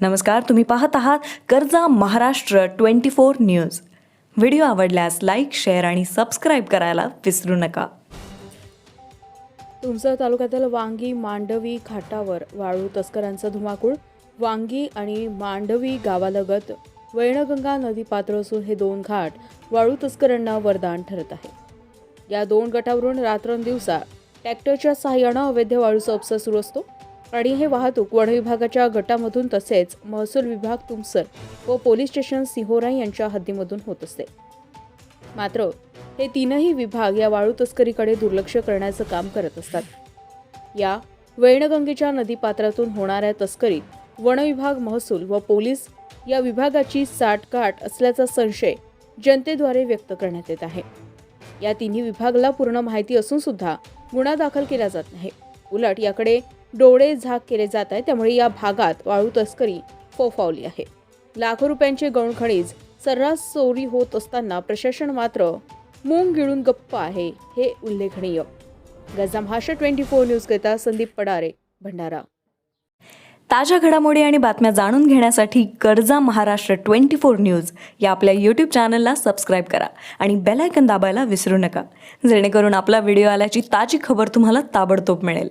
नमस्कार तुम्ही पाहत आहात कर्जा Maharashtra twenty four news. Video आवडल्यास लाईक शेअर आणि सबस्क्राईब करायला विसरू नका. तुमसर तालुक्यातील वांगी मांडवी घाटावर वाळू तस्करांचा धुमाकूळ वांगी आणि मांडवी गावालगत वैणगंगा नदी पात्र असून हे दोन घाट वाळू तस्करांना वरदान ठरत आहे. या दोन गटावरून रात्रंदिवसा ट्रॅक्टरच्या सहाय्यानं अवैध वाळूचा उपसा सुरू असतो. आणि हे वाहतूक वन विभागाच्या गटामधून तसेच महसूल विभाग तुमसर व पोलीस स्टेशन सिहोरा यांच्या हद्दीमधून होत असते. मात्र हे तीनही विभाग या वाळू तस्करीकडे दुर्लक्ष करण्याचं काम करत असतात. या वैणगंगेच्या नदीपात्रातून होणाऱ्या तस्करीत वन विभाग महसूल व पोलीस या विभागाची साठगाठ असल्याचा संशय जनतेद्वारे व्यक्त करण्यात येत आहे. या तिन्ही विभागाला पूर्ण माहिती असून सुद्धा गुन्हा दाखल केला जात नाही. उलट याकडे डोळे झाक केले जात आहे त्यामुळे या भागात वाळू तस्करी फोफावली आहे. लाखो रुपयांचे गौणखणीज सर्रास चोरी होत असताना प्रशासन मात्र मूंग गिळून गप्प आहे हे उल्लेखनीय. गजा भाषा ट्वेंटी फोर न्यूज करता संदीप पडारे भंडारा. ताज्या घडामोडी आणि बातम्या जाणून घेण्यासाठी गरजा महाराष्ट्र ट्वेंटी फोर न्यूज या आपल्या यूट्यूब चॅनलला सबस्क्राईब करा आणि बेल आयकन दाबायला विसरू नका. जेणेकरून आपला व्हिडिओ आल्याची ताजी खबर तुम्हाला ताबडतोब मिळेल.